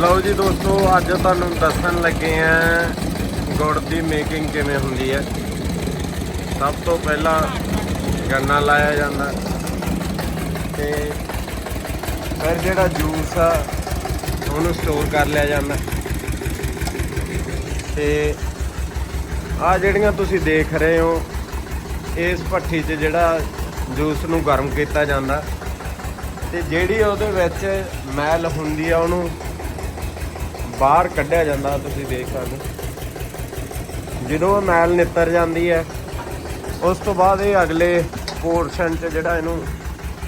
ਲਓ ਜੀ ਦੋਸਤੋ, ਅੱਜ ਤੁਹਾਨੂੰ ਦੱਸਣ ਲੱਗੇ ਆ ਗੁੜ ਦੀ ਮੇਕਿੰਗ ਕਿਵੇਂ ਹੁੰਦੀ ਹੈ। ਸਭ ਤੋਂ ਪਹਿਲਾਂ ਗੰਨਾ ਲਾਇਆ ਜਾਂਦਾ ਤੇ ਫਿਰ ਜਿਹੜਾ ਜੂਸ ਆ, ਉਹਨੂੰ ਸਟੋਰ ਕਰ ਲਿਆ ਜਾਂਦਾ। ਤੇ ਆ ਜਿਹੜੀਆਂ ਤੁਸੀਂ ਦੇਖ ਰਹੇ ਹੋ, ਇਸ ਭੱਠੀ 'ਚ ਜਿਹੜਾ ਜੂਸ ਨੂੰ ਗਰਮ ਕੀਤਾ ਜਾਂਦਾ ਤੇ ਜਿਹੜੀ ਉਹਦੇ ਵਿੱਚ ਮੈਲ ਹੁੰਦੀ ਆ ਉਹਨੂੰ ਬਾਹਰ ਕੱਢਿਆ ਜਾਂਦਾ, ਤੁਸੀਂ ਦੇਖ ਸਕਦੇ ਜਦੋਂ ਉਹ ਮੈਲ ਨਿੱਤਰ ਜਾਂਦੀ ਹੈ, ਉਸ ਤੋਂ ਬਾਅਦ ਇਹ ਅਗਲੇ ਪੋਰਸ਼ਨ 'ਚ ਜਿਹੜਾ ਇਹਨੂੰ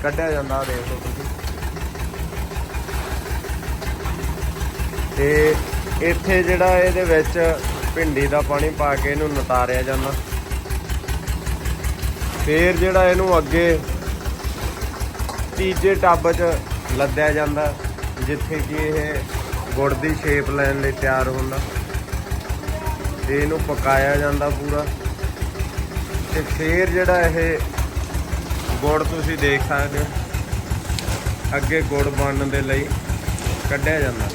ਕੱਢਿਆ ਜਾਂਦਾ, ਆਹ ਦੇਖ ਲਓ ਤੁਸੀਂ। ਤੇ ਇੱਥੇ ਜਿਹੜਾ ਇਹਦੇ ਵਿੱਚ ਭਿੰਡੀ ਦਾ ਪਾਣੀ ਪਾ ਕੇ ਇਹਨੂੰ ਨਤਾਰਿਆ ਜਾਂਦਾ। ਫੇਰ ਜਿਹੜਾ ਇਹਨੂੰ ਅੱਗੇ ਤੀਜੇ ਟੱਬ 'ਚ ਲੱਦਿਆ ਜਾਂਦਾ, ਜਿੱਥੇ ਕਿ ਇਹ ਗੁੜ ਦੀ ਸ਼ੇਪ ਲੈਣ ਲਈ ਤਿਆਰ ਹੁੰਦਾ। ਤੇ ਇਹਨੂੰ ਪਕਾਇਆ ਜਾਂਦਾ ਪੂਰਾ। ਤੇ ਫੇਰ ਜਿਹੜਾ ਇਹ ਗੁੜ ਤੁਸੀਂ ਦੇਖ ਸਕਦੇ ਹੋ, ਅੱਗੇ ਗੁੜ ਬਣਨ ਦੇ ਲਈ ਕੱਢਿਆ ਜਾਂਦਾ।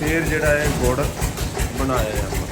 ਫੇਰ ਜਿਹੜਾ ਇਹ ਗੁੜ ਬਣਾਇਆ ਜਾਂਦਾ